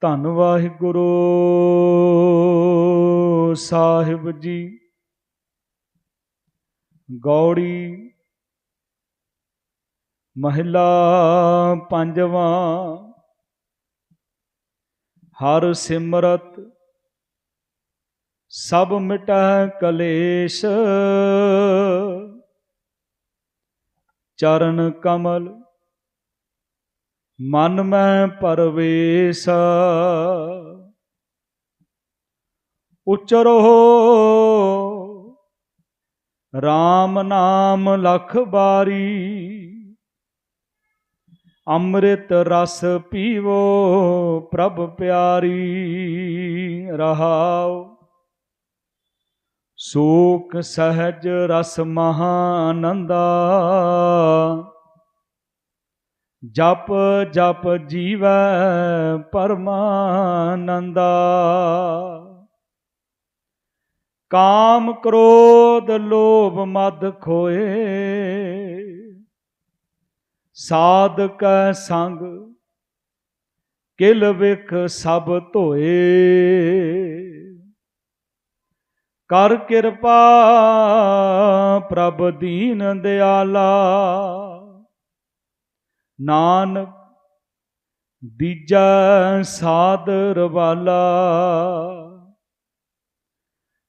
ਧੰਨ ਵਾਹਿਗੁਰੂ ਸਾਹਿਬ ਜੀ। ਗੌੜੀ ਮਹਿਲਾ ਪੰਜਵਾਂ। ਹਰ ਸਿਮਰਤ ਸਭ ਮਿਟੈ ਕਲੇਸ਼। ਚਰਨ ਕਮਲ ਮਨ ਮੈਂ ਪਰਵੇਸ। ਉਚਰੋ। RAM ਨਾਮ ਲਖ ਬਾਰੀ। ਅੰਮ੍ਰਿਤ ਰਸ ਪੀਵੋ ਪ੍ਰਭ ਪਿਆਰੀ ਰਹਾਉ ਸੂਖ ਸਹਜ ਰਸ ਮਹਾਨੰਦਾ। ਜਪ ਜਪ ਜੀਵੈ ਪਰਮਾਨੰਦਾ। ਕਾਮ ਕ੍ਰੋਧ ਲੋਭ ਮਦ ਖੋਏ। ਸਾਧਕ ਸੰਗ ਕਿਲ ਵਿਖ ਸਭ ਧੋਏ। ਕਰ ਕਿਰਪਾ ਪ੍ਰਭ ਦੀਨ ਦਿਆਲਾ। ਨਾਨਕ ਦੀਜਾ ਸਾਧ ਰਵਾਲਾ।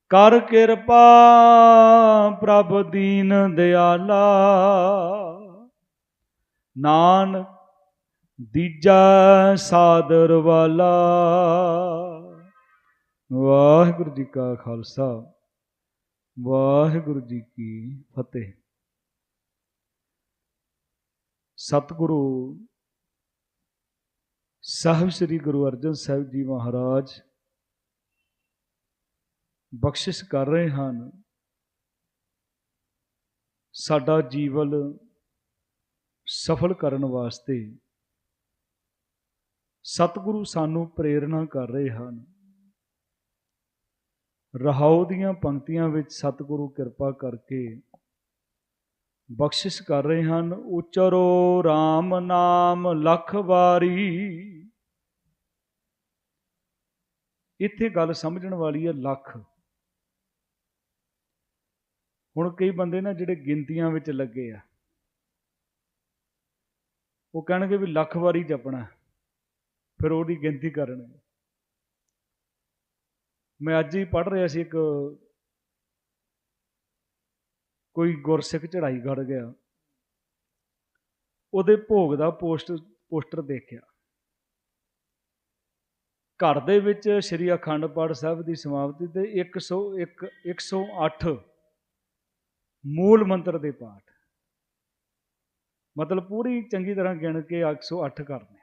ਕਰ ਕਿਰਪਾ ਪ੍ਰਭ ਦੀਨ ਦਿਆਲਾ। ਨਾਨਕ ਦੀਜਾ ਸਾਦਰ ਵਾਲਾ ਵਾਹਿਗੁਰੂ ਜੀ ਕਾ ਖਾਲਸਾ, ਵਾਹਿਗੁਰੂ ਜੀ ਕੀ ਫਤਿਹ। ਸਤਿਗੁਰੂ, ਸਾਹਿਬ ਸ੍ਰੀ ਗੁਰੂ ਅਰਜਨ ਸਾਹਿਬ ਜੀ ਮਹਾਰਾਜ, ਬਖਸ਼ਿਸ਼ ਕਰ ਰਹੇ ਹਨ। ਸਾਡਾ ਜੀਵਨ ਸਫਲ ਕਰਨ ਵਾਸਤੇ ਸਤਿਗੁਰੂ ਸਾਨੂੰ ਪ੍ਰੇਰਣਾ ਕਰ ਰਹੇ ਹਨ। ਰਹਾਉ ਦੀਆਂ ਪੰਕਤੀਆਂ ਵਿੱਚ ਸਤਿਗੁਰੂ ਕਿਰਪਾ ਕਰਕੇ ਬਖਸ਼ਿਸ਼ ਕਰ ਰਹੇ ਹਨ। ਉਚਰੋ RAM ਨਾਮ ਲੱਖ ਵਾਰੀ। ਇੱਥੇ ਗੱਲ ਸਮਝਣ ਵਾਲੀ ਹੈ ਲੱਖ। ਹੁਣ ਕਈ ਬੰਦੇ ਨਾ ਜਿਹੜੇ ਗਿਣਤੀਆਂ ਵਿੱਚ ਲੱਗੇ ਆ, ਉਹ ਕਹਿਣਗੇ ਵੀ ਲੱਖ ਵਾਰੀ ਜਪਣਾ, ਫਿਰ ਉਹਦੀ ਗਿਣਤੀ ਕਰਨਗੇ ਮੈਂ ਅੱਜ ਹੀ ਪੜ੍ਹ ਰਿਹਾ ਸੀ ਇੱਕ ਕੋਈ ਗੁਰਸਿੱਖ ਚੜਾਈ ਕਰ ਗਿਆ, ਉਹਦੇ ਭੋਗ ਦਾ ਪੋਸਟ, ਪੋਸਟਰ ਦੇਖਿਆ। ਘਰ ਦੇ ਵਿੱਚ ਸ੍ਰੀ ਅਖੰਡ ਪਾਠ ਸਾਹਿਬ ਦੀ ਸਮਾਪਤੀ ਤੇ 101 108 ਮੂਲ ਮੰਤਰ ਦੇ ਪਾਠ। ਮਤਲਬ ਪੂਰੀ ਚੰਗੀ ਤਰ੍ਹਾਂ ਗਿਣ ਕੇ 108 ਕਰਨੇ।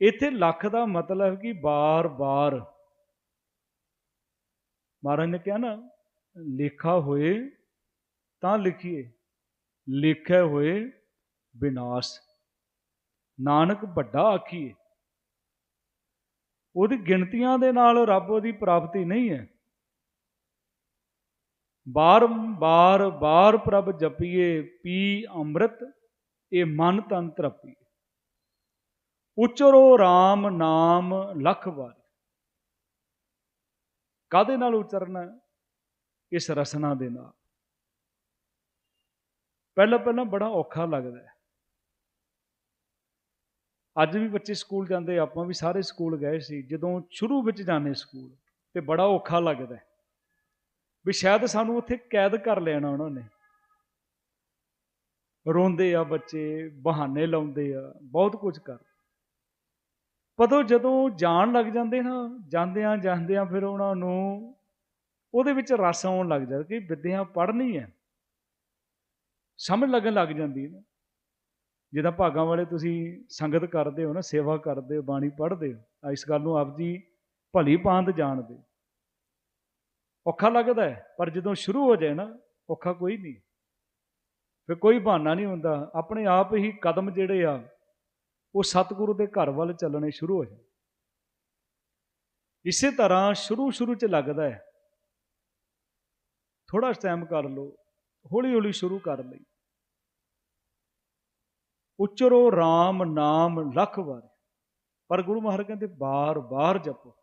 ਇੱਥੇ ਲੱਖ ਦਾ ਮਤਲਬ ਕਿ ਬਾਰ-ਬਾਰ। ਮਹਾਰਾਜ ਨੇ ਕਿਹਾ ਨਾ, ਲੇਖਾ ਹੋਏ ਤਾਂ ਲਿਖੀਏ, ਲਿਖੇ ਹੋਏ ਵਿਨਾਸ਼ ਨਾਨਕ ਵੱਡਾ ਆਖੀਏ। ਉਹਦੀ ਗਿਣਤੀਆਂ ਦੇ ਨਾਲ ਰੱਬ ਉਹਦੀ ਪ੍ਰਾਪਤੀ ਨਹੀਂ ਹੈ। ਬਾਰ ਬਾਰ ਬਾਰ ਪ੍ਰਭ ਜਪੀਏ, ਪੀ ਅੰਮ੍ਰਿਤ, ਇਹ ਮਨ ਤਨ ਤਰਪੀਏ। ਉਚਰੋ RAM ਨਾਮ ਲੱਖ ਵਾਰ। ਕਾਦੇ ਨਾਲ ਉਚਰਨਾ ਇਸ ਰਸਨਾ ਦੇ ਨਾਲ। ਪਹਿਲਾਂ ਪਹਿਲਾਂ ਬੜਾ ਔਖਾ ਲੱਗਦਾ ਹੈ। ਅੱਜ ਵੀ ਬੱਚੇ ਸਕੂਲ ਜਾਂਦੇ, ਆਪਾਂ ਵੀ ਸਾਰੇ ਸਕੂਲ ਗਏ ਸੀ, ਜਦੋਂ ਸ਼ੁਰੂ ਵਿੱਚ ਜਾਂਦੇ ਸਕੂਲ, ਤੇ ਬੜਾ ਔਖਾ ਲੱਗਦਾ ਵੀ ਸ਼ਾਇਦ ਸਾਨੂੰ ਉੱਥੇ ਕੈਦ ਕਰ ਲੈਣਾ ਉਹਨਾਂ ਨੇ। ਰੋਂਦੇ ਆ ਬੱਚੇ, ਬਹਾਨੇ ਲਾਉਂਦੇ ਆ, ਬਹੁਤ ਕੁਝ ਕਰ। ਪਤਾ ਜਦੋਂ ਜਾਣ ਲੱਗ ਜਾਂਦੇ ਨਾ ਜਾਂਦਿਆਂ ਜਾਂਦਿਆਂ ਫਿਰ ਉਹਨਾਂ ਨੂੰ ਉਹਦੇ ਵਿੱਚ ਰਸ ਆਉਣ ਲੱਗ ਜਾਂਦਾ ਕਿ ਵਿਦਿਆ ਪੜ੍ਹਨੀ ਹੈ। ਸਮਝ ਲੱਗਣ ਲੱਗ ਜਾਂਦੀ ਹੈ ਜਿੱਦਾਂ ਭਾਗਾਂ ਵਾਲੇ ਤੁਸੀਂ ਸੰਗਤ ਕਰਦੇ ਹੋ ਨਾ, ਸੇਵਾ ਕਰਦੇ ਹੋ, ਬਾਣੀ ਪੜ੍ਹਦੇ ਹੋ ਇਸ ਗੱਲ ਨੂੰ ਆਪ ਜੀ ਭਲੀ ਪਾਂਤ ਜਾਣਦੇ ਔਖਾ ਲੱਗਦਾ ਪਰ ਜਦੋਂ ਸ਼ੁਰੂ ਹੋ ਜਾਏ ਨਾ, ਔਖਾ ਕੋਈ ਨਹੀਂ। ਫਿਰ ਕੋਈ ਬਹਾਨਾ ਨਹੀਂ ਹੁੰਦਾ, ਆਪਣੇ ਆਪ ਹੀ ਕਦਮ ਜਿਹੜੇ ਆ, ਉਹ ਸਤਿਗੁਰੂ ਦੇ ਘਰ ਵੱਲ ਚੱਲਣੇ ਸ਼ੁਰੂ ਹੋ ਜਾਂਦੇ। ਇਸੇ ਤਰ੍ਹਾਂ ਸ਼ੁਰੂ ਸ਼ੁਰੂ ਚ ਲੱਗਦਾ ਹੈ। ਥੋੜਾ ਟਾਈਮ ਕਰ ਲਓ ਹੌਲੀ ਹੌਲੀ ਸ਼ੁਰੂ ਕਰ ਲਈ। ਉਚਰੋ RAM ਨਾਮ ਲੱਖ ਵਾਰ। ਪਰ ਗੁਰੂ ਮਹਾਰਾਜ ਕਹਿੰਦੇ ਬਾਰ-ਬਾਰ ਜਪੋ।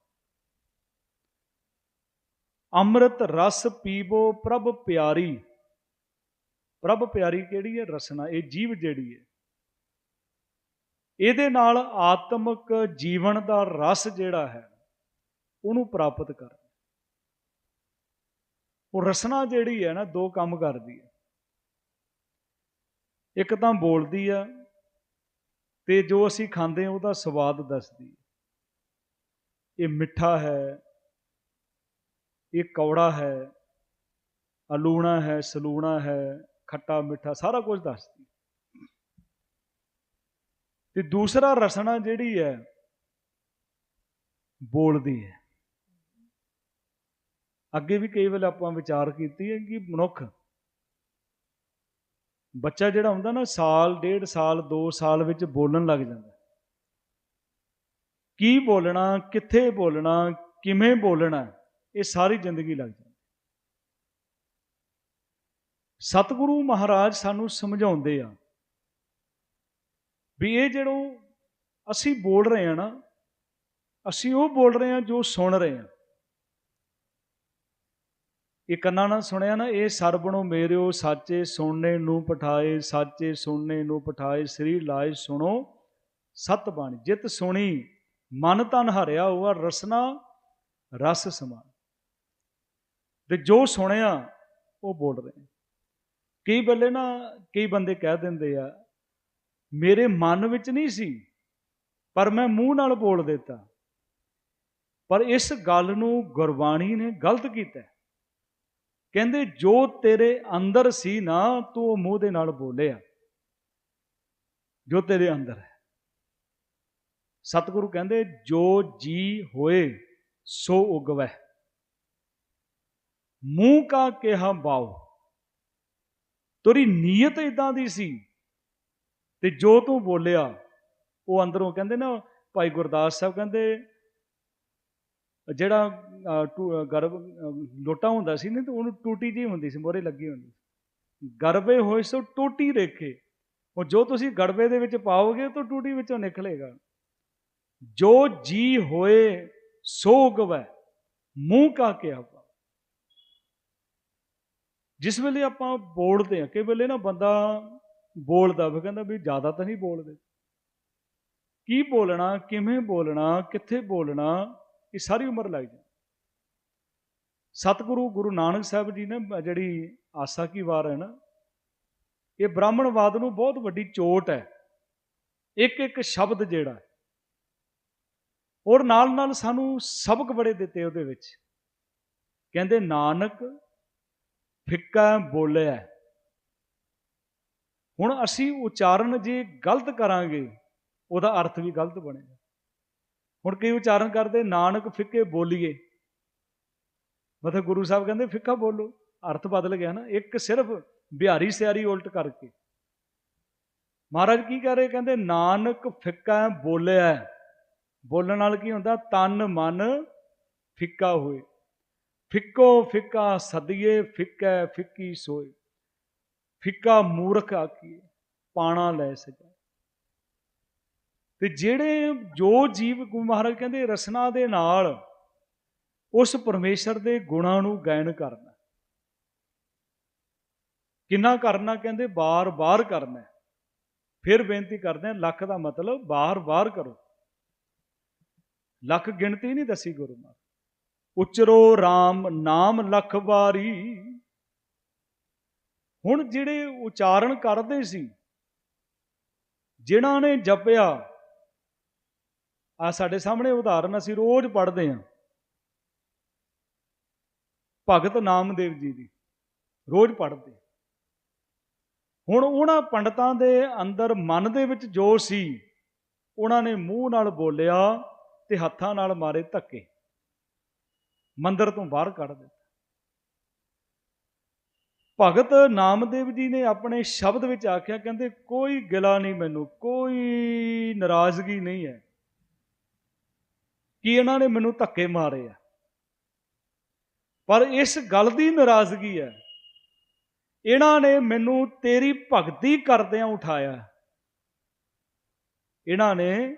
ਅੰਮ੍ਰਿਤ ਰਸ ਪੀਵੋ ਪ੍ਰਭ ਪਿਆਰੀ। ਪ੍ਰਭ ਪਿਆਰੀ ਕਿਹੜੀ ਹੈ? ਰਸਨਾ। ਇਹ ਜੀਵ ਜਿਹੜੀ ਹੈ। ਇਹਦੇ ਨਾਲ ਆਤਮਿਕ ਜੀਵਨ ਦਾ ਰਸ ਜਿਹੜਾ ਹੈ, ਉਹਨੂੰ ਪ੍ਰਾਪਤ ਕਰ। ਉਹ ਰਸਨਾ ਜਿਹੜੀ ਹੈ ਨਾ, ਦੋ ਕੰਮ ਕਰਦੀ ਹੈ। ਇੱਕ ਤਾਂ ਬੋਲਦੀ ਆ ਤੇ ਜੋ ਅਸੀਂ ਖਾਂਦੇ ਹਾਂ, ਉਹਦਾ ਸਵਾਦ ਦੱਸਦੀ ਹੈ। ਇਹ ਮਿੱਠਾ ਹੈ, ਇਹ ਕੌੜਾ ਹੈ, ਅਲੂਣਾ ਹੈ, ਸਲੂਣਾ ਹੈ, ਖੱਟਾ ਮਿੱਠਾ, ਸਾਰਾ ਕੁਝ ਦੱਸਦੀ ਤੇ ਦੂਸਰਾ ਰਸਨਾ ਜਿਹੜੀ ਹੈ, ਬੋਲਦੀ ਹੈ। ਅੱਗੇ ਵੀ ਕਈ ਵੇਲੇ ਆਪਾਂ ਵਿਚਾਰ ਕੀਤੀ ਹੈ ਕਿ ਮਨੁੱਖ ਬੱਚਾ ਜਿਹੜਾ ਹੁੰਦਾ ਨਾ, ਸਾਲ, ਡੇਢ ਸਾਲ 2 ਸਾਲ ਵਿੱਚ ਬੋਲਣ ਲੱਗ ਜਾਂਦਾ ਕੀ ਬੋਲਣਾ, ਕਿੱਥੇ ਬੋਲਣਾ, ਕਿਵੇਂ ਬੋਲਣਾ, ਇਹ ਸਾਰੀ ਜ਼ਿੰਦਗੀ ਲੱਗ ਜਾਂਦੀ ਸਤਿਗੁਰੂ ਮਹਾਰਾਜ ਸਾਨੂੰ ਸਮਝਾਉਂਦੇ ਆ ਵੀ ਇਹ ਜਿਹੜੋ ਅਸੀਂ ਬੋਲ ਰਹੇ ਆ ਨਾ, ਅਸੀਂ ਉਹ ਬੋਲ ਰਹੇ ਆ ਜੋ ਸੁਣ ਰਹੇ ਆ ਇਹ ਕੰਨਾਂ ਨਾਲ ਸੁਣਿਆ ਨਾ, ਇਹ ਸਰਬਣੋ ਮੇਰਿਓ ਸਾਚੇ ਸੁਣਨੇ ਨੂੰ ਪਠਾਏ, ਸਾਚੇ ਸੁਣਨੇ ਨੂੰ ਪਠਾਏ, ਸ੍ਰੀ ਲਾਏ ਸੁਣੋ ਸਤ ਬਾਣੀ ਜਿਤ ਸੁਣੀ, ਮਨ ਤਨ ਹਰਿਆ ਹੋਆ ਰਸਨਾ, ਰਸ ਸਮਾਨ। ਤੇ ਜੋ ਸੁਣਿਆ, ਉਹ ਬੋਲ ਰਹੇ ਕਈ ਬੱਲੇ ਨਾ, ਕਈ ਬੰਦੇ ਕਹਿ ਦਿੰਦੇ ਆ, ਮੇਰੇ ਮਨ ਵਿੱਚ ਨਹੀਂ ਸੀ, ਪਰ ਮੈਂ ਮੂੰਹ ਨਾਲ ਬੋਲ ਦਿੱਤਾ। ਪਰ ਇਸ ਗੱਲ ਨੂੰ ਗੁਰਬਾਣੀ ਨੇ ਗਲਤ ਕੀਤਾ। ਕਹਿੰਦੇ, ਜੋ ਤੇਰੇ ਅੰਦਰ ਸੀ ਨਾ, ਤੂੰ ਉਹ ਮੂੰਹ ਦੇ ਨਾਲ ਬੋਲਿਆ। ਜੋ ਤੇਰੇ ਅੰਦਰ ਹੈ। ਸਤਿਗੁਰੂ ਕਹਿੰਦੇ, ਜੋ ਜੀ ਹੋਏ, ਸੋ ਉਗਵੈ। ਮੂੰਹ ਕਾ ਕਿਹਾ ਬਾਉ। ਤੇਰੀ ਨੀਅਤ ਇਦਾਂ ਦੀ ਸੀ ਤੇ ਜੋ ਤੂੰ ਬੋਲਿਆ, ਉਹ ਅੰਦਰੋਂ ਕਹਿੰਦੇ ਨਾ, ਭਾਈ ਗੁਰਦਾਸ ਸਾਹਿਬ ਕਹਿੰਦੇ ਜਿਹੜਾ ਗਰਭ ਲੋਟਾ ਹੁੰਦਾ ਸੀ ਨਾ, ਤੇ ਉਹਨੂੰ ਟੂਟੀ ਜੀ ਹੁੰਦੀ ਸੀ ਮੋਰੇ ਲੱਗੀ ਹੁੰਦੀ ਗਰਬੇ ਹੋਏ ਸੋ ਟੂਟੀ ਰੇਖੇ। ਉਹ ਜੋ ਤੁਸੀਂ ਗੜਬੇ ਦੇ ਵਿੱਚ ਪਾਓਗੇ ਤਾਂ ਟੂਟੀ ਵਿੱਚੋਂ ਨਿਕਲੇਗਾ। ਜੋ ਜੀ ਹੋਏ, ਸੋ ਗਵੈ ਮੂੰਹ ਕਾ ਕਿਹਾ ਜਿਸ ਵੇਲੇ ਆਪਾਂ ਬੋਲਦੇ ਆ ਕਿ ਵੇਲੇ ਨਾ ਬੰਦਾ ਬੋਲਦਾ ਵੀ, ਕਹਿੰਦਾ ਵੀ ਜ਼ਿਆਦਾ ਤਾਂ ਨਹੀਂ ਬੋਲਦੇ। ਕੀ ਬੋਲਣਾ, ਕਿਵੇਂ ਬੋਲਣਾ, ਕਿੱਥੇ ਬੋਲਣਾ ਇਹ ਸਾਰੀ ਉਮਰ ਲੱਗ ਜਾਂਦੀ ਸਤਿਗੁਰੂ ਗੁਰੂ ਨਾਨਕ ਸਾਹਿਬ ਜੀ ਨੇ ਜਿਹੜੀ ਆਸਾ ਕੀ ਵਾਰ ਹੈ ਨਾ, ਇਹ ਬ੍ਰਾਹਮਣਵਾਦ ਨੂੰ ਬਹੁਤ ਵੱਡੀ ਚੋਟ ਹੈ। ਇੱਕ ਇੱਕ ਸ਼ਬਦ ਜਿਹੜਾ ਔਰ ਨਾਲ ਨਾਲ ਸਾਨੂੰ ਸਬਕ ਬੜੇ ਦਿੱਤੇ ਉਹਦੇ ਵਿੱਚ। ਕਹਿੰਦੇ, ਨਾਨਕ ਫਿੱਕਾ ਬੋਲਿਆ ਹੁਣ ਅਸੀਂ ਉਚਾਰਨ ਜੇ ਗਲਤ ਕਰਾਂਗੇ, ਉਹਦਾ ਅਰਥ ਵੀ ਗਲਤ ਬਣੇਗਾ। ਹੁਣ ਕਈ ਉਚਾਰਨ ਕਰਦੇ, ਨਾਨਕ ਫਿੱਕੇ ਬੋਲੀਏ। ਮਤਲਬ ਗੁਰੂ ਸਾਹਿਬ ਕਹਿੰਦੇ, ਫਿੱਕਾ ਬੋਲੋ। ਅਰਥ ਬਦਲ ਗਿਆ ਨਾ, ਇੱਕ ਸਿਰਫ ਬਿਹਾਰੀ ਸਿਆਰੀ ਉਲਟ ਕਰਕੇ। ਮਹਾਰਾਜ ਕੀ ਕਹ ਰਹੇ? ਕਹਿੰਦੇ, ਨਾਨਕ ਫਿੱਕਾ ਬੋਲਿਆ ਬੋਲਣ ਨਾਲ ਕੀ ਹੁੰਦਾ? ਤਨ ਮਨ ਫਿੱਕਾ ਹੋਏ। ਫਿੱਕੋ ਫਿੱਕਾ ਸਦੀਏ, ਫਿੱਕਾ ਫਿੱਕੀ ਸੋਏ। ਫਿੱਕਾ ਮੂਰਖ ਆਕੀਏ ਪਾਣਾ ਲੈ ਸਕਾ। ਤੇ ਜਿਹੜੇ ਜੋ ਜੀਵ ਗੁਰੂ ਮਹਾਰਾਜ ਕਹਿੰਦੇ ਰਸਨਾ ਦੇ ਨਾਲ ਉਸ ਪਰਮੇਸ਼ਰ ਦੇ ਗੁਣਾਂ ਨੂੰ ਗਾਇਨ ਕਰਨਾ ਕਿੰਨਾ ਕਰਨਾ ਕਹਿੰਦੇ ਬਾਰ-ਬਾਰ ਕਰਨਾ ਫਿਰ ਬੇਨਤੀ ਕਰਦੇ ਆ ਲੱਖ ਦਾ ਮਤਲਬ ਬਾਰ-ਬਾਰ ਕਰੋ। ਲੱਖ ਗਿਣਤੀ ਨਹੀਂ ਦੱਸੀ ਗੁਰੂ ਮਹਾਰਾਜ। ਉਚਰੋ RAM ਨਾਮ ਲੱਖ ਵਾਰੀ। ਹੁਣ ਜਿਹੜੇ ਉਚਾਰਨ ਕਰਦੇ ਸੀ, ਜਿਨ੍ਹਾਂ ਨੇ ਜਪਿਆ ਆ ਸਾਡੇ ਸਾਹਮਣੇ ਉਦਾਹਰਨ ਅਸੀਂ ਰੋਜ਼ ਪੜ੍ਹਦੇ ਹਾਂ। ਭਗਤ ਨਾਮਦੇਵ ਜੀ ਦੀ, ਰੋਜ਼ ਪੜ੍ਹਦੇ ਹੁਣ ਉਹਨਾਂ ਪੰਡਤਾਂ ਦੇ ਅੰਦਰ ਮਨ ਦੇ ਵਿੱਚ ਜੋ ਸੀ, ਉਹਨਾਂ ਨੇ ਮੂੰਹ ਨਾਲ ਬੋਲਿਆ ਤੇ ਹੱਥਾਂ ਨਾਲ ਮਾਰੇ ਧੱਕੇ। ਮੰਦਰ ਤੋਂ ਬਾਹਰ ਕੱਢ ਦਿੱਤਾ। ਭਗਤ ਨਾਮਦੇਵ ਜੀ ਨੇ ਆਪਣੇ ਸ਼ਬਦ ਵਿੱਚ ਆਖਿਆ, ਕਹਿੰਦੇ, ਕੋਈ ਗਿਲਾ ਨਹੀਂ ਮੈਨੂੰ, ਕੋਈ ਨਾਰਾਜ਼ਗੀ ਨਹੀਂ ਹੈ। ਕਿ ਇਹਨਾਂ ਨੇ ਮੈਨੂੰ ਧੱਕੇ ਮਾਰੇ ਆ। ਪਰ ਇਸ ਗੱਲ ਦੀ ਨਾਰਾਜ਼ਗੀ ਹੈ। ਇਹਨਾਂ ਨੇ ਮੈਨੂੰ ਤੇਰੀ ਭਗਤੀ ਕਰਦਿਆਂ ਉਠਾਇਆ। ਇਹਨਾਂ ਨੇ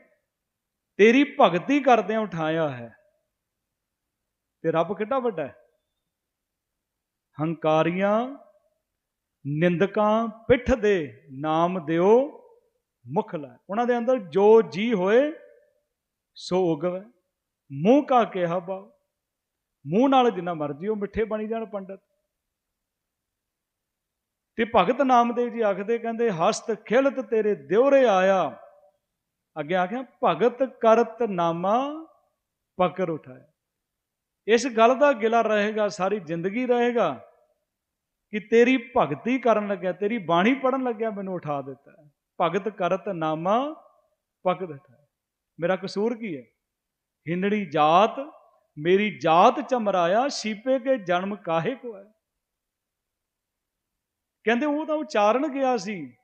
ਤੇਰੀ ਭਗਤੀ ਕਰਦਿਆਂ ਉਠਾਇਆ ਹੈ। ਤੇ ਰੱਬ ਕਿੱਡਾ ਵੱਡਾ ਹੈ। ਹੰਕਾਰੀਆਂ, ਨਿੰਦਕਾਂ, ਪਿੱਠ ਦੇ ਨਾਮ ਦਿਓ, ਮੁਖ ਲੈ। ਉਹਨਾਂ ਦੇ ਅੰਦਰ ਜੋ ਜੀ ਹੋਏ, ਸੋ ਉਗਵੇ। ਮੂੰਹ ਕਾ ਕਿਹਾ ਬਾ ਮੂੰਹ ਨਾਲ ਜਿੰਨਾ ਮਰਜ਼ੀ ਉਹ ਮਿੱਠੇ ਬਣੀ ਜਾਣ ਪੰਡਤ। ਤੇ ਭਗਤ ਨਾਮਦੇਵ ਜੀ ਆਖਦੇ ਕਹਿੰਦੇ, ਹਸਤ ਖਿਲਤ ਤੇਰੇ ਦਿਉਰੇ ਆਇਆ। ਅੱਗੇ ਆਖਿਆ, ਭਗਤ ਕਰਤ ਨਾਮਾ ਪਕਰ ਉਠਾਇਆ। ਇਸ ਗੱਲ ਦਾ ਗਿਲਾ ਰਹੇਗਾ, ਸਾਰੀ ਜ਼ਿੰਦਗੀ ਰਹੇਗਾ ਕਿ ਤੇਰੀ ਭਗਤੀ ਕਰਨ ਲੱਗਿਆ, ਤੇਰੀ ਬਾਣੀ ਪੜਨ ਲੱਗਿਆ, ਮੈਨੂੰ ਉਠਾ ਦਿੱਤਾ। ਭਗਤ ਕਰਤ ਨਾਮਾ ਪਕੜ ਮੇਰਾ ਕਸੂਰ ਕੀ ਹੈ? ਹਿੰਦੜੀ ਜਾਤ, ਮੇਰੀ ਜਾਤ ਚਮਰਾਇਆ ਸੀਪੇ ਕੇ ਜਨਮ ਕਾਹੇ ਕੋ ਹੈ? ਕਹਿੰਦੇ ਉਹ ਤਾਂ ਉਚਾਰਨ ਗਿਆ ਸੀ।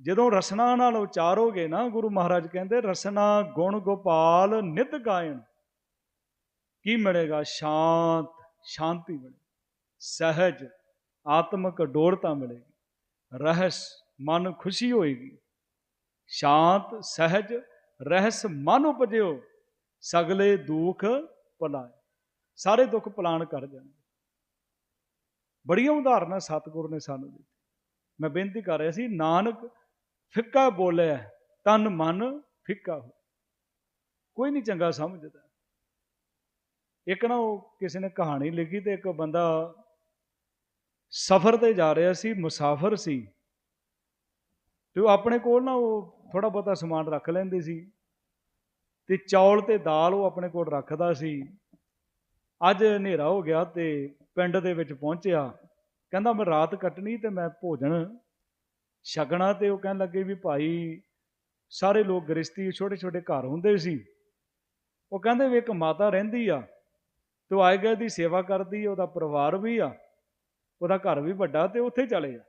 ਜਦੋਂ ਰਸਨਾ ਨਾਲ ਉਚਾਰੋਗੇ ਨਾ, ਗੁਰੂ ਮਹਾਰਾਜ ਕਹਿੰਦੇ, ਰਸਨਾ ਗੁਣ ਗੋਪਾਲ ਨਿਤ ਗਾਇਣ। ਕੀ ਮਿਲੇਗਾ? ਸ਼ਾਂਤ, ਸ਼ਾਂਤੀ ਮਿਲੇ। ਸਹਿਜ, ਆਤਮਕ ਡੋੜਤਾ ਮਿਲੇਗੀ। ਰਹਿਸ, ਮਨ ਖੁਸ਼ੀ ਹੋਏਗੀ। ਸ਼ਾਂਤ, ਸਹਿਜ, ਰਹਿਸ, ਮਨ ਉਪਜਿਓ। ਸਗਲੇ ਦੁੱਖ ਭਲਾਏ। ਸਾਰੇ ਦੁੱਖ ਪਲਾਣ ਕਰ ਜਾਣਗੇ। ਬੜੀਆਂ ਉਦਾਹਰਨਾਂ ਸਤਿਗੁਰ ਨੇ ਸਾਨੂੰ ਦਿੱਤੀ ਮੈਂ ਬੇਨਤੀ ਕਰ ਰਿਹਾ ਸੀ, ਨਾਨਕ ਫਿੱਕਾ ਬੋਲਿਆ ਤਨ ਮਨ ਫਿੱਕਾ ਹੋ ਕੋਈ ਨਹੀਂ ਚੰਗਾ ਸਮਝਦਾ। ਇੱਕ ਨਾ ਉਹ ਕਿਸੇ ਨੇ ਕਹਾਣੀ ਲਿਖੀ ਤੇ ਇੱਕ ਬੰਦਾ ਸਫ਼ਰ ਤੇ ਜਾ ਰਿਹਾ ਸੀ, ਮੁਸਾਫਰ ਸੀ। ਤੇ ਉਹ ਆਪਣੇ ਕੋਲ ਨਾ ਉਹ ਥੋੜਾ ਬਹੁਤਾ ਸਮਾਨ ਰੱਖ ਲੈਂਦੇ ਸੀ। ਤੇ ਚੌਲ ਤੇ ਦਾਲ ਉਹ ਆਪਣੇ ਕੋਲ ਰੱਖਦਾ ਸੀ। ਅੱਜ ਹਨੇਰਾ ਹੋ ਗਿਆ ਤੇ ਪਿੰਡ ਦੇ ਵਿੱਚ ਪਹੁੰਚਿਆ। ਕਹਿੰਦਾ, ਮੈਂ ਰਾਤ ਕੱਟਣੀ ਤੇ ਮੈਂ ਭੋਜਨ ਛਕਣਾ। ਤੇ ਉਹ ਕਹਿਣ ਲੱਗੇ ਵੀ, ਭਾਈ, ਸਾਰੇ ਲੋਕ ਗ੍ਰਸਤੀ ਛੋਟੇ ਛੋਟੇ ਘਰ ਹੁੰਦੇ ਸੀ। ਉਹ ਕਹਿੰਦੇ ਵੀ ਇੱਕ ਮਾਤਾ ਰਹਿੰਦੀ ਆ ਤੇ ਆਏ ਗਏ ਦੀ ਸੇਵਾ ਕਰਦੀ, ਉਹਦਾ ਪਰਿਵਾਰ ਵੀ ਆ, ਉਹਦਾ ਘਰ ਵੀ ਵੱਡਾ ਤੇ ਉੱਥੇ ਚਲੇ ਆ।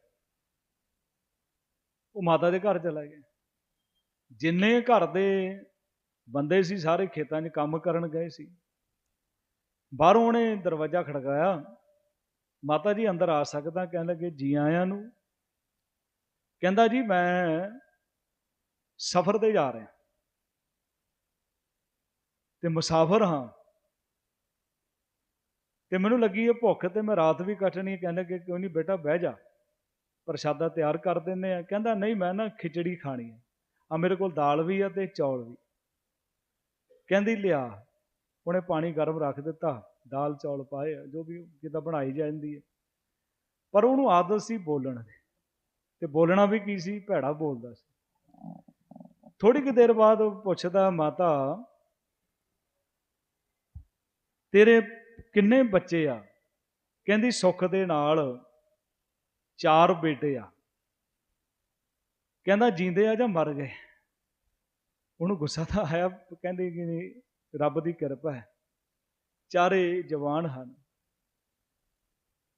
ਉਹ ਮਾਤਾ ਦੇ ਘਰ ਚਲਾ ਗਿਆ। ਜਿੰਨੇ ਘਰ ਦੇ ਬੰਦੇ ਸੀ ਸਾਰੇ ਖੇਤਾਂ 'ਚ ਕੰਮ ਕਰਨ ਗਏ ਸੀ। ਬਾਹਰੋਂ ਉਹਨੇ ਦਰਵਾਜ਼ਾ ਖੜਕਾਇਆ। ਮਾਤਾ ਜੀ ਅੰਦਰ ਆ ਸਕਦਾ, ਕਹਿਣ ਲੱਗੇ, ਜੀ ਆਇਆਂ ਨੂੰ। ਕਹਿੰਦਾ, ਜੀ, ਮੈਂ ਸਫ਼ਰ ਤੇ ਜਾ ਰਿਹਾ। ਤੇ ਮੁਸਾਫਰ ਹਾਂ। ਤੇ ਮੈਨੂੰ ਲੱਗੀ ਇਹ ਭੁੱਖ ਤੇ ਮੈਂ ਰਾਤ ਵੀ ਕੱਟਣੀ ਕਹਿੰਦੇ ਕਿ ਕਿਉਂ ਨਹੀਂ ਬੇਟਾ, ਬਹਿ ਜਾ। ਪ੍ਰਸ਼ਾਦਾ ਤਿਆਰ ਕਰ ਦਿੰਨੇ ਆ। ਕਹਿੰਦਾ, ਨਹੀਂ, ਮੈਂ ਨਾ ਖਿਚੜੀ ਖਾਣੀ ਹੈ। ਆ ਮੇਰੇ ਕੋਲ ਦਾਲ ਵੀ ਆ ਤੇ ਚੌਲ ਵੀ। ਕਹਿੰਦੀ, ਲਿਆ। ਉਹਨੇ ਪਾਣੀ ਗਰਮ ਰੱਖ ਦਿੱਤਾ, ਦਾਲ, ਚੌਲ ਪਾਏ, ਜੋ ਵੀ ਕਿਦਾਂ ਬਣਾਈ ਜਾਂਦੀ ਹੈ। ਪਰ ਉਹਨੂੰ ਆਦਤ ਸੀ ਬੋਲਣ ਦੀ। ਤੇ ਬੋਲਣਾ ਵੀ ਕੀ ਸੀ? ਭੈੜਾ ਬੋਲਦਾ ਸੀ। ਥੋੜੀ ਕਿ ਦੇਰ ਬਾਅਦ ਉਹ ਪੁੱਛਦਾ, ਮਾਤਾ, ਤੇਰੇ ਕਿੰਨੇ ਬੱਚੇ ਆ? ਕਹਿੰਦੀ, ਸੁੱਖ ਦੇ ਨਾਲ ਚਾਰ ਬੇਟੇ ਆ। ਕਹਿੰਦਾ, ਜਿੰਦੇ ਆ ਜਾਂ ਮਰ ਗਏ? ਉਹਨੂੰ ਗੁੱਸਾ ਤਾਂ ਆਇਆ, ਕਹਿੰਦੀ ਕਿ ਰੱਬ ਦੀ ਕਿਰਪਾ ਹੈ। ਚਾਰੇ ਜਵਾਨ ਹਨ।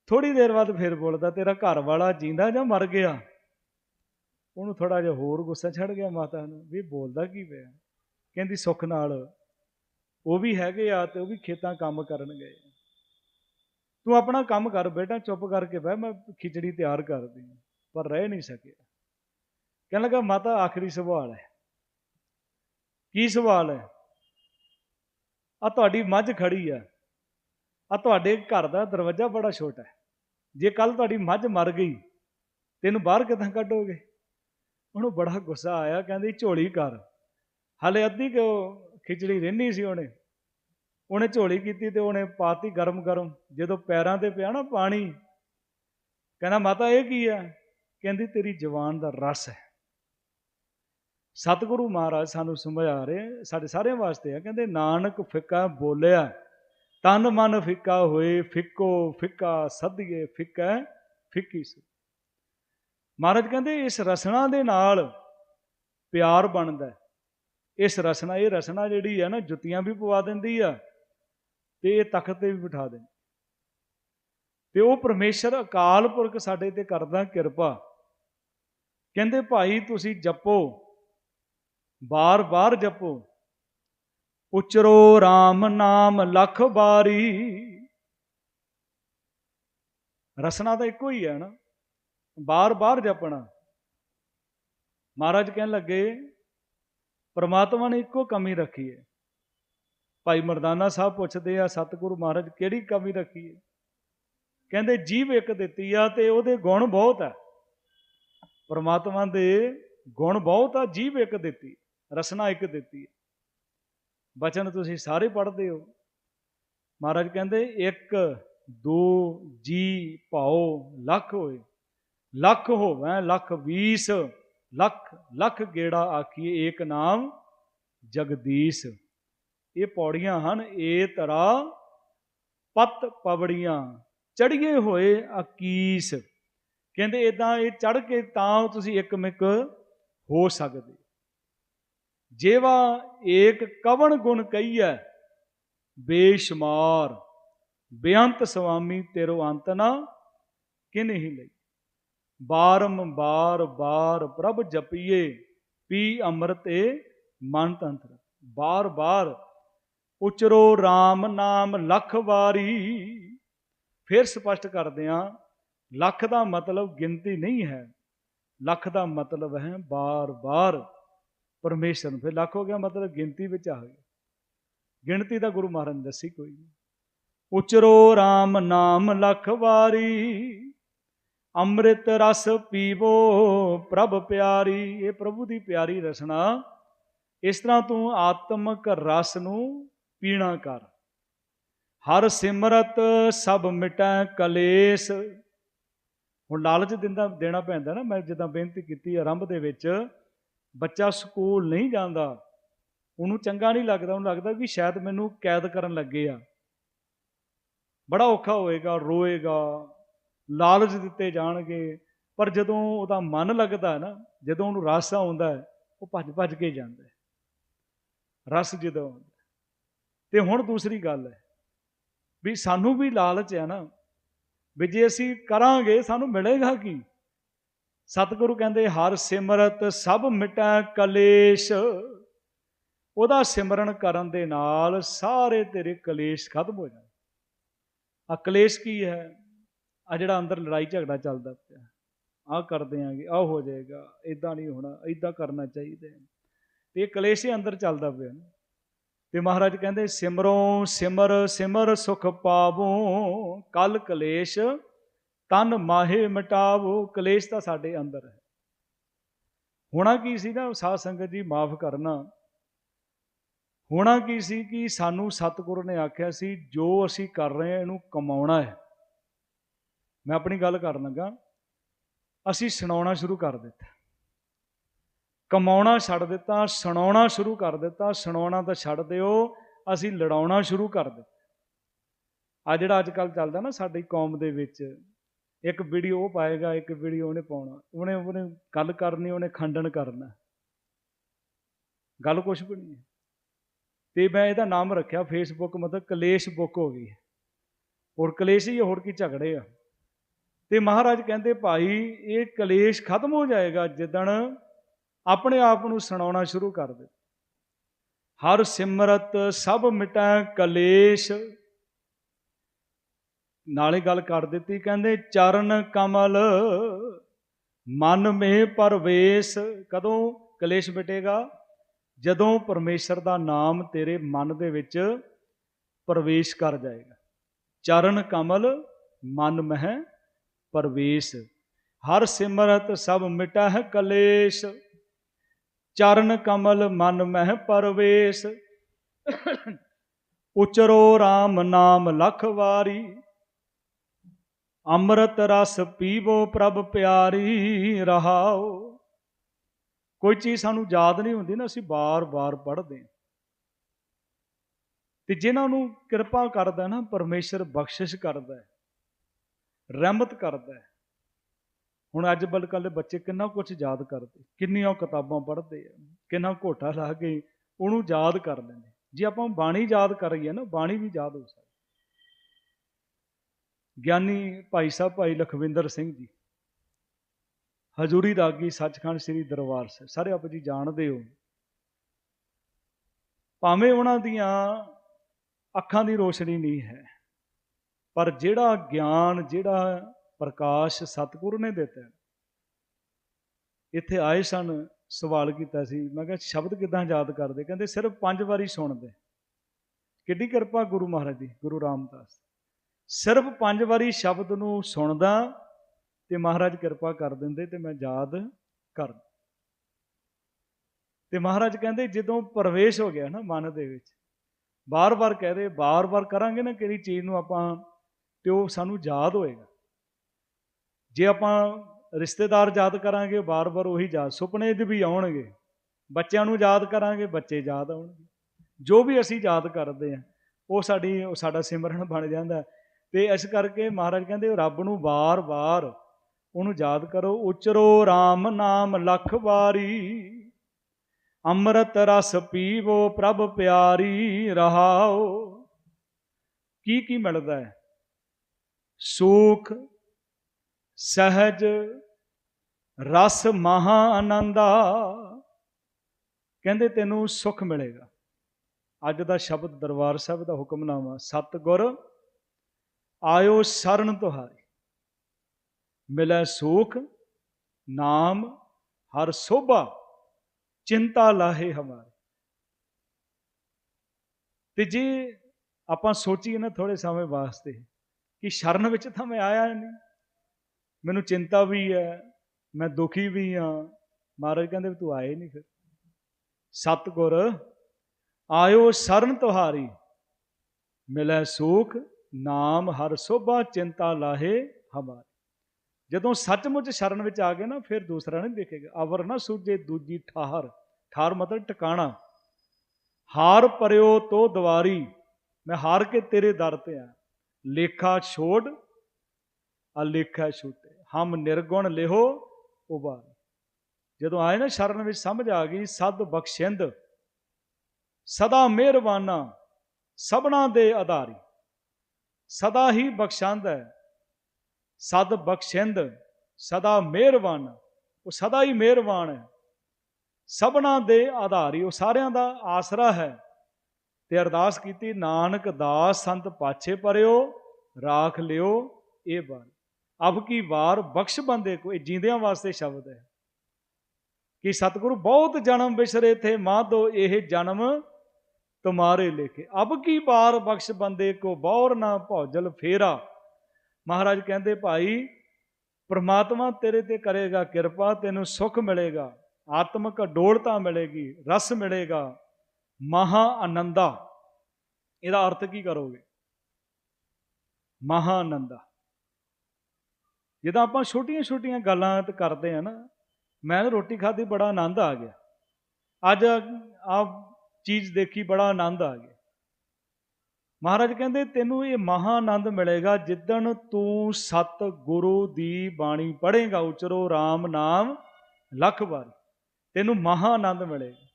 ਥੋੜੀ ਦੇਰ ਬਾਅਦ ਫਿਰ ਬੋਲਦਾ, ਤੇਰਾ ਘਰ ਵਾਲਾ ਜਿੰਦਾ ਜਾਂ ਮਰ ਗਿਆ? ਉਹਨੂੰ ਥੋੜਾ ਜਿਹਾ ਹੋਰ ਗੁੱਸਾ ਛੱਡ ਗਿਆ ਮਾਤਾ ਨੂੰ, ਵੀ ਬੋਲਦਾ ਕੀ ਪਿਆ? ਕਹਿੰਦੀ, ਸੁੱਖ ਨਾਲ ਉਹ ਵੀ ਹੈਗੇ ਆ ਤੇ ਉਹ ਵੀ ਖੇਤਾਂ ਕੰਮ ਕਰਨ ਗਏ ਤੂੰ ਆਪਣਾ ਕੰਮ ਕਰ ਬੇਟਾ, ਚੁੱਪ ਕਰਕੇ ਬਹਿ, ਮੈਂ ਖਿਚੜੀ ਤਿਆਰ ਕਰਦੀ ਪਰ ਰਹਿ ਨਹੀਂ ਸਕਿਆ। ਕਹਿਣ ਲੱਗਾ, ਮਾਤਾ, ਆਖਰੀ ਸਵਾਲ ਹੈ। ਕੀ ਸਵਾਲ ਹੈ? ਆ ਤੁਹਾਡੀ ਮੱਝ ਖੜੀ ਆ। ਆ ਤੁਹਾਡੇ ਘਰ ਦਾ ਦਰਵਾਜ਼ਾ ਬੜਾ ਛੋਟਾ ਹੈ। ਜੇ ਕੱਲ ਤੁਹਾਡੀ ਮੱਝ ਮਰ ਗਈ, ਤੈਨੂੰ ਬਾਹਰ ਕਿਦਾਂ ਕੱਢੋਗੇ? ਉਹਨੂੰ ਬੜਾ ਗੁੱਸਾ ਆਇਆ, ਕਹਿੰਦੀ, ਝੋਲੀ ਕਰ। ਹਲੇ ਅੱਧੀ ਕਿ ਖਿਚੜੀ ਰਹਿੰਦੀ ਸੀ ਉਹਨੇ। ਉਹਨੇ ਝੋਲੀ ਕੀਤੀ ਤੇ ਉਹਨੇ ਪਾਤੀ ਗਰਮ ਗਰਮ ਜਦੋਂ ਪੈਰਾਂ ਤੇ ਪਿਆ ਨਾ ਪਾਣੀ, ਕਹਿੰਦਾ, ਮਾਤਾ, ਇਹ ਕੀ ਹੈ ਕਹਿੰਦੀ, ਤੇਰੀ ਜਵਾਨ ਦਾ ਰਸ ਹੈ। ਸਤਿਗੁਰੂ ਮਹਾਰਾਜ ਸਾਨੂੰ ਸਮਝਾ ਰਹੇ, ਸਾਡੇ ਸਾਰਿਆਂ ਵਾਸਤੇ ਆ, ਕਹਿੰਦੇ, ਨਾਨਕ ਫਿੱਕਾ ਬੋਲਿਆ, ਤਨ ਮਨ ਫਿੱਕਾ ਹੋਏ, ਫਿੱਕੋ ਫਿੱਕਾ ਸਦੀਏ, ਫਿੱਕਾ ਫਿੱਕੀ ਸੀ। ਮਹਾਰਾਜ ਕਹਿੰਦੇ, ਇਸ ਰਸਨਾ ਦੇ ਨਾਲ ਪਿਆਰ ਬਣਦਾ ਇਸ ਰਸਨਾ, ਇਹ ਰਸਨਾ ਜਿਹੜੀ ਹੈ ਨਾ, ਜੁੱਤੀਆਂ ਵੀ ਪਵਾ ਦਿੰਦੀ ਆ ਤੇ ਇਹ ਤਖਤ ਤੇ ਵੀ ਬਿਠਾ ਦਿੰਦੀ ਤੇ ਉਹ ਪਰਮੇਸ਼ਰ ਅਕਾਲ ਪੁਰਖ ਸਾਡੇ ਤੇ ਕਰਦਾ ਕਿਰਪਾ। ਕਹਿੰਦੇ, ਭਾਈ, ਤੁਸੀਂ ਜਪੋ ਬਾਰ-ਬਾਰ ਜਪੋ। ਉਚਰੋ RAM ਨਾਮ ਲੱਖ ਬਾਰੀ। ਰਸਨਾ ਤਾਂ ਇੱਕੋ ਹੀ ਹੈ ਨਾ। ਬਾਰ-ਬਾਰ ਜਪਣਾ। ਮਹਾਰਾਜ ਕਹਿਣ ਲੱਗੇ, ਪਰਮਾਤਮਾ ਨੇ ਇੱਕੋ ਕਮੀ ਰੱਖੀ ਹੈ। ਭਾਈ ਮਰਦਾਨਾ ਸਾਹਿਬ ਪੁੱਛਦੇ ਆ, ਸਤਿਗੁਰੂ ਮਹਾਰਾਜ, ਕਿਹੜੀ ਕਮੀ ਰੱਖੀ ਹੈ? ਕਹਿੰਦੇ, ਜੀਵ ਇੱਕ ਦਿੱਤੀ ਆ ਤੇ ਉਹਦੇ ਗੁਣ ਬਹੁਤ ਆ। ਪਰਮਾਤਮਾ ਦੇ ਗੁਣ ਬਹੁਤ ਆ, ਜੀਵ ਇੱਕ ਦਿੱਤੀ। ਰਸਨਾ ਇੱਕ ਦਿੱਤੀ ਹੈ। ਬਚਨ ਤੁਸੀਂ ਸਾਰੇ ਪੜ੍ਹਦੇ ਹੋ। ਮਹਾਰਾਜ ਕਹਿੰਦੇ, ਇੱਕ, ਦੋ, ਜੀ ਭਾਉ, ਲੱਖ ਹੋਏ। ਲੱਖ ਹੋਵੇ, ਲੱਖ 20 ਲੱਖ ਲੱਖ ਗੇੜਾ ਆਖੀਏ, ਏਕ ਨਾਮ ਜਗਦੀਸ਼। ਇਹ ਪੌੜੀਆਂ ਹਨ ਇਹ ਤਰਾ ਪਤ ਪਵੜੀਆਂ ਚੜੀਏ ਹੋਏ ਅਕੀਸ। ਕਹਿੰਦੇ ਇਦਾਂ ਇਹ ਚੜ ਕੇ ਤਾਂ ਤੁਸੀਂ ਇੱਕ ਮਿਕ ਹੋ ਸਕਦੇ। ਜੇਵਾ ਏਕ ਕਵਣ ਗੁਣ ਕਹੀਐ, ਬੇਸ਼ੁਮਾਰ। ਬੇਅੰਤ ਸੁਆਮੀ ਤੇਰੋ ਅੰਤ ਨਾ ਕਿਨ ਲਈ। ਬਾਰੰਬਾਰ ਬਾਰ ਪ੍ਰਭ ਜਪੀਏ, ਪੀ ਅੰਮ੍ਰਿਤੇ ਮਨ ਤੰਤਰ। ਬਾਰ ਬਾਰ ਉਚਰੋ RAM ਨਾਮ ਲੱਖ ਵਾਰੀ। ਫਿਰ ਸਪਸ਼ਟ ਕਰਦੇ ਆ, ਲੱਖ ਦਾ ਮਤਲਬ ਗਿਣਤੀ ਨਹੀਂ ਹੈ। ਲੱਖ ਦਾ ਮਤਲਬ ਹੈ ਬਾਰ ਬਾਰ। ਪਰਮੇਸ਼ਰ ਨੂੰ। ਫਿਰ ਲੱਖ ਹੋ ਗਿਆ, ਮਤਲਬ ਗਿਣਤੀ ਵਿੱਚ ਆ ਗਿਆ ਗਿਣਤੀ ਦਾ ਗੁਰੂ ਮਹਾਰਾਜ ਦੱਸੀ, ਕੋਈ ਨਹੀਂ। ਉਚਰੋ RAM ਨਾਮ ਲਖ ਵਾਰੀ, ਅੰਮ੍ਰਿਤ ਰਸ ਪੀਵੋ ਪ੍ਰਭ ਪਿਆਰੀ। ਇਹ ਪ੍ਰਭੂ ਦੀ ਪਿਆਰੀ ਰਸਨਾ, ਇਸ ਤਰ੍ਹਾਂ ਤੂੰ ਆਤਮਕ ਰਸ ਨੂੰ ਪੀਣਾ ਕਰ। ਹਰ ਸਿਮਰਤ ਸਭ ਮਿਟੈ ਕਲੇਸ਼। ਹੁਣ ਲਾਲਚ ਦਿੰਦਾ, ਦੇਣਾ ਪੈਂਦਾ ਨਾ, ਮੈਂ ਜਿੱਦਾਂ ਬੇਨਤੀ ਕੀਤੀ ਆਰੰਭ ਦੇ ਵਿੱਚ ਬੱਚਾ ਸਕੂਲ ਨਹੀਂ ਜਾਂਦਾ, ਉਹਨੂੰ ਚੰਗਾ ਨਹੀਂ ਲੱਗਦਾ, ਉਹਨੂੰ ਲੱਗਦਾ ਵੀ ਸ਼ਾਇਦ ਮੈਨੂੰ ਕੈਦ ਕਰਨ ਲੱਗੇ ਆ। ਬੜਾ ਔਖਾ ਹੋਏਗਾ, ਰੋਏਗਾ, ਲਾਲਚ ਦਿੱਤੇ ਜਾਣਗੇ, ਪਰ ਜਦੋਂ ਉਹਦਾ ਮਨ ਲੱਗਦਾ ਹੈ ਨਾ, ਜਦੋਂ ਉਹਨੂੰ ਰਸ ਆਉਂਦਾ ਹੈ ਉਹ ਭੱਜ ਭੱਜ ਕੇ ਜਾਂਦਾ ਹੈ। ਰਸ ਜਦੋਂ ਆਉਂਦਾ ਤੇ ਹੁਣ ਦੂਸਰੀ ਗੱਲ ਹੈ ਵੀ ਸਾਨੂੰ ਵੀ ਲਾਲਚ ਹੈ ਨਾ, ਵੀ ਜੇ ਅਸੀਂ ਕਰਾਂਗੇ, ਸਾਨੂੰ ਮਿਲੇਗਾ ਕੀ? ਸਤਿਗੁਰੂ ਕਹਿੰਦੇ, ਹਰ ਸਿਮਰਤ ਸਭ ਮਿਟੈ ਕਲੇਸ਼। ਉਹਦਾ ਸਿਮਰਨ ਕਰਨ ਦੇ ਨਾਲ ਸਾਰੇ ਤੇਰੇ ਕਲੇਸ਼ ਖਤਮ ਹੋ ਜਾਣ। ਆ ਕਲੇਸ਼ ਕੀ ਹੈ? ਆ ਜਿਹੜਾ ਅੰਦਰ ਲੜਾਈ ਝਗੜਾ ਚੱਲਦਾ ਪਿਆ। ਆ ਕਰਦੇ ਆਂਗੇ ਆ ਹੋ ਜਾਏਗਾ ਇਦਾਂ ਨਹੀਂ ਹੋਣਾ ਇਦਾਂ ਕਰਨਾ ਚਾਹੀਦਾ ਤੇ ਇਹ ਕਲੇਸ਼ ਹੀ ਅੰਦਰ ਚੱਲਦਾ ਪਿਆ। ਤੇ ਮਹਾਰਾਜ ਕਹਿੰਦੇ, ਸਿਮਰੋ ਸਿਮਰ ਸਿਮਰ ਸੁਖ ਪਾਵੋ, ਕਲ ਕਲੇਸ਼ ਤਨ ਮਾਹੇ ਮਿਟਾਵੋ, ਕਲੇਸ਼ ਤਾਂ ਸਾਡੇ ਅੰਦਰ ਹੈ। ਹੋਣਾ ਕੀ ਸੀ ਨਾ ਸਾਧ ਸੰਗਤ ਜੀ ਮਾਫ ਕਰਨਾ। ਹੋਣਾ ਕੀ ਸੀ ਕਿ ਸਾਨੂੰ ਸਤਿਗੁਰ ਨੇ ਆਖਿਆ ਸੀ, ਜੋ ਅਸੀਂ ਕਰ ਰਹੇ ਹਾਂ, ਇਹਨੂੰ ਕਮਾਉਣਾ ਹੈ। ਮੈਂ ਆਪਣੀ ਗੱਲ ਕਰਨ ਲੱਗਾ। ਅਸੀਂ ਸੁਣਾਉਣਾ ਸ਼ੁਰੂ ਕਰ ਦਿੱਤਾ। ਕਮਾਉਣਾ ਛੱਡ ਦਿੱਤਾ, ਸੁਣਾਉਣਾ ਸ਼ੁਰੂ ਕਰ ਦਿੱਤਾ। ਸੁਣਾਉਣਾ ਤਾਂ ਛੱਡ ਦਿਓ, ਅਸੀਂ ਲੜਾਉਣਾ ਸ਼ੁਰੂ ਕਰ ਦਿੱਤਾ। ਆ ਜਿਹੜਾ ਅੱਜ ਕੱਲ ਚੱਲਦਾ ਨਾ, ਸਾਡੀ ਕੌਮ ਦੇ ਵਿੱਚ ਇੱਕ ਵੀਡੀਓ ਉਹ ਪਾਏਗਾ, ਇੱਕ ਵੀਡੀਓ ਉਹਨੇ ਪਾਉਣਾ। ਉਹਨੇ ਉਹਨੇ ਗੱਲ ਕਰਨੀ, ਉਹਨੇ ਖੰਡਨ ਕਰਨਾ। ਗੱਲ ਕੁਝ ਵੀ ਨਹੀਂ ਤੇ ਮੈਂ ਇਹਦਾ ਨਾਮ ਰੱਖਿਆ ਫੇਸਬੁੱਕ ਮਤਲਬ ਕਲੇਸ਼ ਬੁੱਕ ਹੋ ਗਈ ਹੋਰ ਕਲੇਸ਼ ਹੀ, ਹੋਰ ਕੀ ਝਗੜੇ ਆ। ਤੇ ਮਹਾਰਾਜ ਕਹਿੰਦੇ, ਭਾਈ, ਇਹ ਕਲੇਸ਼ ਖਤਮ ਹੋ ਜਾਏਗਾ ਜਿੱਦਣ ਆਪਣੇ ਆਪ ਨੂੰ ਸੁਣਾਉਣਾ ਸ਼ੁਰੂ ਕਰ ਦੇ। ਹਰ ਸਿਮਰਤ ਸਭ ਮਿਟੈ ਕਲੇਸ਼ ਨਾਲੇ ਗੱਲ ਕਰ ਦਿੱਤੀ, ਕਹਿੰਦੇ, ਚਰਨ ਕਮਲ, ਮਨ ਮੇ ਪਰਵੇਸ਼। ਕਦੋਂ? ਕਲੇਸ਼ ਮਿਟੇਗਾ। ਜਦੋਂ ਪਰਮੇਸ਼ਰ ਦਾ ਨਾਮ ਤੇਰੇ ਮਨ ਦੇ ਵਿੱਚ ਪ੍ਰਵੇਸ਼ ਕਰ ਜਾਏਗਾ। ਚਰਨ ਕਮਲ, ਮਨ ਮਹਿ ਪਰਵੇਸ਼। ਹਰ ਸਿਮਰਤ ਸਭ ਮਿਟਹਿ ਕਲੇਸ਼। ਚਰਨ ਕਮਲ, ਮਨ ਮਹਿ ਪਰਵੇਸ਼। ਉਚਰੋ RAM ਨਾਮ ਲਖ ਵਾਰੀ। ਅੰਮ੍ਰਿਤ ਰਸ ਪੀਵੋ ਪ੍ਰਭ ਪਿਆਰੀ, ਰਹਾਓ। ਕੋਈ ਚੀਜ਼ ਸਾਨੂੰ ਯਾਦ ਨਹੀਂ ਹੁੰਦੀ ਨਾ, ਅਸੀਂ ਬਾਰ-ਬਾਰ ਪੜ੍ਹਦੇ ਹਾਂ। ਤੇ ਜਿਨ੍ਹਾਂ ਨੂੰ ਕਿਰਪਾ ਕਰਦਾ ਨਾ, ਪਰਮੇਸ਼ਰ ਬਖਸ਼ਿਸ਼ ਕਰਦਾ ਹੈ, ਰਹਿਮਤ ਕਰਦਾ ਹੈ। ਹੁਣ ਅੱਜ ਬਲਕਲ ਦੇ ਬੱਚੇ ਕਿੰਨਾ ਕੁਝ ਯਾਦ ਕਰਦੇ, ਕਿੰਨੀਆਂ ਕਿਤਾਬਾਂ ਪੜ੍ਹਦੇ ਆ, ਕਿੰਨਾ ਘੋਟਾ ਲਾ ਕੇ ਉਹਨੂੰ ਯਾਦ ਕਰ ਲੈਂਦੇ। ਜੇ ਆਪਾਂ ਬਾਣੀ ਯਾਦ ਕਰੀਏ ਨਾ, ਬਾਣੀ ਵੀ ਯਾਦ ਹੋ ਸਕਦੀ। ਗਿਆਨੀ ਭਾਈ ਸਾਹਿਬ, ਭਾਈ ਲਖਵਿੰਦਰ ਸਿੰਘ ਜੀ। ਹਜ਼ੂਰੀ ਰਾਗੀ ਸੱਚਖੰਡ ਸ੍ਰੀ ਦਰਬਾਰ ਸਾਹਿਬ। ਸਾਰੇ ਆਪ ਜੀ ਜਾਣਦੇ ਹੋ। ਭਾਵੇਂ ਉਹਨਾਂ ਦੀਆਂ ਅੱਖਾਂ ਦੀ ਰੋਸ਼ਨੀ ਨਹੀਂ ਹੈ, ਪਰ ਜਿਹੜਾ ਗਿਆਨ, ਜਿਹੜਾ ਪ੍ਰਕਾਸ਼ ਸਤਿਗੁਰੂ ਨੇ ਦਿੱਤਾ ਇੱਥੇ ਆਏ ਸਨ, ਸਵਾਲ ਕੀਤਾ ਸੀ। ਮੈਂ ਕਿਹਾ, ਸ਼ਬਦ ਕਿਦਾਂ ਯਾਦ ਕਰਦੇ? ਕਹਿੰਦੇ, ਸਿਰਫ ਪੰਜ ਵਾਰੀ ਸੁਣਦੇ। ਕਿੱਡੀ ਕਿਰਪਾ ਗੁਰੂ ਮਹਾਰਾਜ ਦੀ, ਗੁਰੂ ਰਾਮਦਾਸ ਸਿਰਫ ਪੰਜ ਵਾਰੀ ਸ਼ਬਦ ਨੂੰ ਸੁਣਦਾ ਤੇ ਮਹਾਰਾਜ ਕਿਰਪਾ ਕਰ ਦਿੰਦੇ ਤੇ ਮੈਂ ਯਾਦ ਕਰ ਤੇ ਮਹਾਰਾਜ ਕਹਿੰਦੇ ਜਦੋਂ ਪ੍ਰਵੇਸ਼ ਹੋ ਗਿਆ ਨਾ ਮਨ ਦੇ ਵਿੱਚ ਬਾਰ-ਬਾਰ ਕਹਦੇ ਬਾਰ-ਬਾਰ ਕਰਾਂਗੇ ਨਾ ਕਿਹੜੀ ਚੀਜ਼ ਨੂੰ ਆਪਾਂ ਤੇ ਉਹ ਸਾਨੂੰ ਯਾਦ ਹੋਏਗਾ। ਜੇ ਆਪਾਂ ਰਿਸ਼ਤੇਦਾਰ ਯਾਦ ਕਰਾਂਗੇ ਬਾਰ-ਬਾਰ ਉਹੀ ਯਾਦ, ਸੁਪਨੇ 'ਚ ਵੀ ਆਉਣਗੇ, ਬੱਚਿਆਂ ਨੂੰ ਯਾਦ ਕਰਾਂਗੇ, ਬੱਚੇ ਯਾਦ ਆਉਣਗੇ। ਜੋ ਵੀ ਅਸੀਂ ਯਾਦ ਕਰਦੇ ਆ ਉਹ ਸਾਡੀ, ਉਹ ਸਾਡਾ ਸਿਮਰਨ ਬਣ ਜਾਂਦਾ। ਤੇ ਇਸ ਕਰਕੇ ਮਹਾਰਾਜ ਕਹਿੰਦੇ, ਰੱਬ ਨੂੰ ਵਾਰ-ਵਾਰ ਉਹਨੂੰ ਯਾਦ ਕਰੋ, ਉਚਰੋ RAM ਨਾਮ ਲੱਖ ਵਾਰੀ, ਅੰਮ੍ਰਿਤ ਰਸ ਪੀਵੋ ਪ੍ਰਭ ਪਿਆਰੀ, ਰਹਾਓ। ਕੀ ਕੀ ਮਿਲਦਾ ਹੈ? ਸੁਖ, ਸਹਿਜ, ਰਸ ਮਹਾ ਆਨੰਦਾ। ਕਹਿੰਦੇ ਤੈਨੂੰ ਸੁਖ ਮਿਲੇਗਾ। ਅੱਜ ਦਾ ਸ਼ਬਦ ਦਰਬਾਰ ਸਾਹਿਬ ਦਾ ਹੁਕਮਨਾਮਾ, ਸਤਗੁਰ ਆਇਓ ਸ਼ਰਨ ਤੁਹਾਰੀ। ਮਿਲੈ ਸੁਖ ਨਾਮ, ਹਰ ਸੋਭਾ, ਚਿੰਤਾ ਲਾਹੇ ਹਮਾਰੇ। ਤੇ ਜੇ ਆਪਾਂ ਸੋਚੀਏ ਨਾ ਥੋੜੇ ਸਮੇਂ ਵਾਸਤੇ ਕਿ ਸ਼ਰਨ ਵਿੱਚ ਤਾਂ ਮੈਂ ਆਇਆ ਨਹੀਂ, ਮੈਨੂੰ ਚਿੰਤਾ ਵੀ ਹੈ, ਮੈਂ ਦੁਖੀ ਵੀ ਹਾਂ, ਮਹਾਰਾਜ ਕਹਿੰਦੇ ਵੀ ਤੂੰ ਆਏ ਨਹੀਂ ਫਿਰ। ਸਤਗੁਰ, ਆਇਓ ਸ਼ਰਨ ਤੁਹਾਰੀ। ਮਿਲੈ ਸੁਖ ਨਾਮ ਹਰ ਸੋਭਾ ਚਿੰਤਾ ਲਾਹੇ ਹਮਾਰੇ। ਜਦੋਂ ਸੱਚਮੁੱਚ ਸ਼ਰਨ ਵਿੱਚ ਆ ਗਏ ਨਾ, ਫਿਰ ਦੂਸਰਾ ਨਹੀਂ ਦੇਖੇਗਾ। ਅਵਰ ਨਾ ਸੂਝੇ, ਦੂਜੀ ਠਾਹਰ। ਠਾਰ ਮਤਲਬ ਟਿਕਾਣਾ। ਹਾਰ ਪਰਿਓ ਤੋ ਦਵਾਰੀ। ਮੈਂ ਹਾਰ ਕੇ ਤੇਰੇ ਦਰ ਤੇ ਆ। ਲੇਖਾ ਛੋੜ ਆ ਲੇਖਾ ਛੁੱਟੇ। ਹਮ ਨਿਰਗੁਣ ਲਿਹੋ ਉਬਾਰ। ਜਦੋਂ ਆਏ ਨਾ ਸ਼ਰਨ ਵਿੱਚ, ਸਮਝ ਆ ਗਈ, ਸਦ ਬਖਸ਼ਿੰਦ। ਸਦਾ ਮਿਹਰਬਾਨਾ, ਸਭਨਾ ਦੇ ਆਧਾਰੀ। ਸਦਾ ਹੀ ਬਖਸ਼ੰਦ ਹੈ। ਸਦ ਬਖਸ਼ਿੰਦ, ਸਦਾ ਮਿਹਰਬਾਨ। ਉਹ ਸਦਾ ਹੀ ਮਿਹਰਬਾਨ ਹੈ। ਸਭਨਾ ਦੇ ਆਧਾਰੀ ਉਹ ਸਾਰਿਆਂ ਦਾ ਆਸਰਾ ਹੈ। ਤੇ ਅਰਦਾਸ ਕੀਤੀ, ਨਾਨਕ ਦਾਸ ਸੰਤ ਪਾਛੇ ਪਰਿਓ, ਰਾਖ ਲਿਓ, ਇਹ ਬਾਣੀ ਅਬ ਕੀ ਵਾਰ ਬਖਸ਼ ਬੰਦੇ ਕੋ, ਇਹ ਜਿੰਦਿਆਂ ਵਾਸਤੇ ਸ਼ਬਦ ਹੈ। ਕਿ ਸਤਿਗੁਰੂ ਬਹੁਤ ਜਨਮ ਵਿਸਰੇ ਥੇ ਮਾਧੋ ਇਹ ਜਨਮ ਤੁਮਾਰੇ ਲੇਖੇ। ਅਬ ਕੀ ਬਾਰ ਬਖਸ਼ ਬੰਦੇ ਕੋ ਬੌਰ ਨਾ ਭੌਜਲ ਫੇਰਾ। ਮਹਾਰਾਜ ਕਹਿੰਦੇ, ਭਾਈ, ਪ੍ਰਮਾਤਮਾ ਤੇਰੇ ਤੇ ਕਰੇਗਾ ਕਿਰਪਾ, ਤੈਨੂੰ ਸੁਖ ਮਿਲੇਗਾ, ਆਤਮਿਕ ਡੋਲਤਾ ਮਿਲੇਗੀ, ਰਸ ਮਿਲੇਗਾ, ਮਹਾ ਆਨੰਦਾ। ਇਹਦਾ ਅਰਥ ਕੀ ਕਰੋਗੇ? ਮਹਾ ਆਨੰਦਾ। ਜਦੋਂ ਆਪਾਂ ਛੋਟੀਆਂ-ਛੋਟੀਆਂ ਗੱਲਾਂ ਕਰਦੇ ਆ ਨਾ, ਮੈਂ ਰੋਟੀ ਖਾਧੀ ਬੜਾ ਆਨੰਦ ਆ ਗਿਆ। ਅੱਜ ਆ ਚੀਜ਼ ਦੇਖੀ ਬੜਾ ਆਨੰਦ ਆ ਗਿਆ। ਮਹਾਰਾਜ ਕਹਿੰਦੇ, ਤੈਨੂੰ ਇਹ ਮਹਾ ਆਨੰਦ ਮਿਲੇਗਾ ਜਿੱਦਣ ਤੂੰ ਸਤ ਗੁਰੂ ਦੀ ਬਾਣੀ ਪੜ੍ਹੇਗਾ। ਉਚਰੋ RAM ਨਾਮ ਲੱਖ ਵਾਰੀ। ਤੈਨੂੰ ਮਹਾ ਆਨੰਦ ਮਿਲੇਗਾ।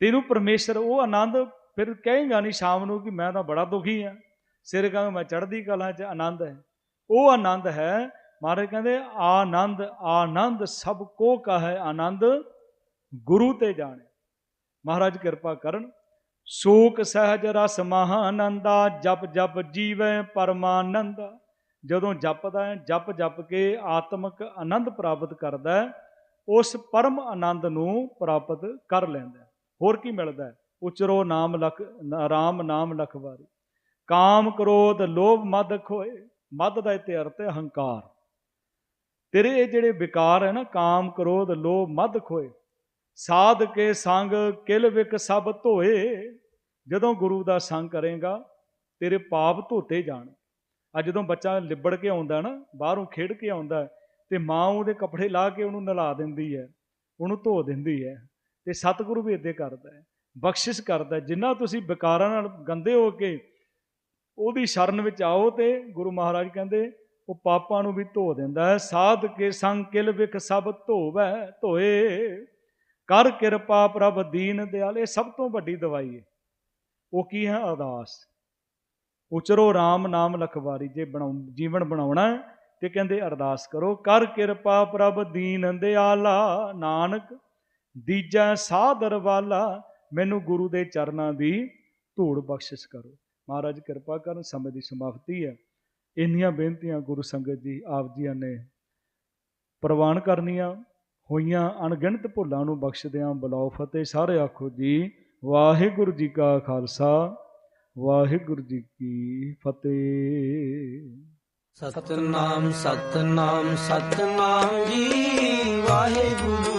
ਤੈਨੂੰ ਪਰਮੇਸ਼ਰ ਉਹ ਆਨੰਦ ਫਿਰ ਕਹੇਗਾ ਨਹੀਂ ਸ਼ਾਮ ਨੂੰ ਕਿ ਮੈਂ ਤਾਂ ਬੜਾ ਦੁਖੀ ਆ। ਸਿਰ ਕਹਾਂ ਮੈਂ ਚੜ੍ਹਦੀ ਕਲਾ 'ਚ ਆਨੰਦ ਹੈ। ਉਹ ਆਨੰਦ ਹੈ, ਮਹਾਰਾਜ ਕਹਿੰਦੇ, ਆਨੰਦ ਆਨੰਦ ਸਭ ਕੋ ਕਹੈ, ਆਨੰਦ ਗੁਰੂ ਤੇ ਜਾਣੇ। ਮਹਾਰਾਜ ਕਿਰਪਾ ਕਰਨ। ਸੂਖ ਸਹਿਜ ਰਸ ਮਹਾ ਆਨੰਦਾ ਜਪ ਜਪ ਜੀਵੈ ਪਰਮਾਨੰਦ। ਜਦੋਂ ਜਪਦਾ ਹੈ, ਜਪ ਜਪ ਕੇ ਆਤਮਿਕ ਆਨੰਦ ਪ੍ਰਾਪਤ ਕਰਦਾ ਹੈ, ਉਸ ਪਰਮ ਆਨੰਦ ਨੂੰ ਪ੍ਰਾਪਤ ਕਰ ਲੈਂਦਾ ਹੋਰ ਕੀ ਮਿਲਦਾ ਉਚਰੋ ਨਾਮ ਲਖ ਰਾਮ ਨਾਮ ਲਖਵਾਰੀ। ਕਾਮ ਕ੍ਰੋਧ ਲੋਭ ਮਦ ਖੋਏ, ਮਦ ਦਾ ਇਤੇ ਅਰਥ ਹੈ ਹੰਕਾਰ। ਤੇਰੇ ਇਹ ਜਿਹੜੇ ਵਿਕਾਰ ਹੈ ਨਾ, ਕਾਮ ਕ੍ਰੋਧ ਲੋਭ ਮਦ ਖੋਏ ਸਾਧ ਕੇ ਸੰਗ ਕਿਲ ਵਿਕ ਸਭ ਧੋਏ। ਜਦੋਂ ਗੁਰੂ ਦਾ ਸੰਗ ਕਰੇਗਾ, ਤੇਰੇ ਪਾਪ ਧੋਤੇ ਜਾਣ। ਆ ਜਦੋਂ ਬੱਚਾ ਲਿਬੜ ਕੇ ਆਉਂਦਾ ਨਾ, ਬਾਹਰੋਂ ਖੇਡ ਕੇ ਆਉਂਦਾ, ਤੇ ਮਾਂ ਉਹਦੇ ਕੱਪੜੇ ਲਾ ਕੇ ਉਹਨੂੰ ਨਲਾ ਦਿੰਦੀ ਹੈ, ਉਹਨੂੰ ਧੋ ਦਿੰਦੀ ਹੈ, ਤੇ ਸਤਿਗੁਰੂ ਵੀ ਇਦਾਂ ਕਰਦਾ ਹੈ, ਬਖਸ਼ਿਸ਼ ਕਰਦਾ ਜਿੰਨਾ ਤੁਸੀਂ ਵਿਕਾਰਾਂ ਨਾਲ ਗੰਦੇ ਹੋ ਕੇ ਉਹਦੀ ਸ਼ਰਨ ਵਿੱਚ ਆਓ ਤੇ ਗੁਰੂ ਮਹਾਰਾਜ ਕਹਿੰਦੇ, ਉਹ ਪਾਪਾਂ ਨੂੰ ਵੀ ਧੋ ਦਿੰਦਾ ਹੈ। ਸਾਧ ਕੇ ਸੰਗ ਕਿਲ ਵਿਖ ਸਭ ਧੋਵੈ, ਧੋਏ। ਕਰ ਕਿਰਪਾ ਪ੍ਰਭ ਦੀਨ ਦਿਆਲ ਇਹ ਸਭ ਤੋਂ ਵੱਡੀ ਦਵਾਈ ਹੈ ਉਹ ਕੀ ਹੈ? ਅਰਦਾਸ। ਉਚਰੋ RAM ਨਾਮ ਲਖਵਾਰੀ, ਜੇ ਬਣਾਉ, ਜੀਵਨ ਬਣਾਉਣਾ ਤੇ ਕਹਿੰਦੇ ਅਰਦਾਸ ਕਰੋ, ਕਰ ਕਿਰਪਾ ਪ੍ਰਭ ਦੀਨ ਦਿਆਲਾ, ਨਾਨਕ ਦੀਜਾ ਸਾਦਰ ਵਾਲਾ, ਮੈਨੂੰ ਗੁਰੂ ਦੇ ਚਰਨਾਂ ਦੀ ਧੂੜ ਬਖਸ਼ਿਸ਼ ਕਰੋ। ਮਹਾਰਾਜ ਕਿਰਪਾ ਕਰਨ, ਸਮੇਂ ਦੀ ਸਮਾਪਤੀ ਹੈ। ਇੰਨੀਆਂ ਬੇਨਤੀਆਂ ਗੁਰੂ ਸੰਗਤ ਜੀ, ਆਪ ਜੀਆਂ ਨੇ ਪ੍ਰਵਾਨ ਕਰਨੀਆਂ। ਹੋਈਆਂ ਅਣਗਿਣਤ ਭੁੱਲਾਂ ਨੂੰ ਬਖਸ਼ਦਿਆਂ ਬੁਲਾਓ ਫਤਿਹ। ਸਾਰੇ ਆਖੋ ਜੀ, ਵਾਹਿਗੁਰੂ ਜੀ ਕਾ ਖਾਲਸਾ, ਵਾਹਿਗੁਰੂ ਜੀ ਕੀ ਫਤਿਹ। ਸਤਨਾਮ ਸਤਨਾਮ ਸਤਨਾਮ ਜੀ, ਵਾਹਿਗੁਰੂ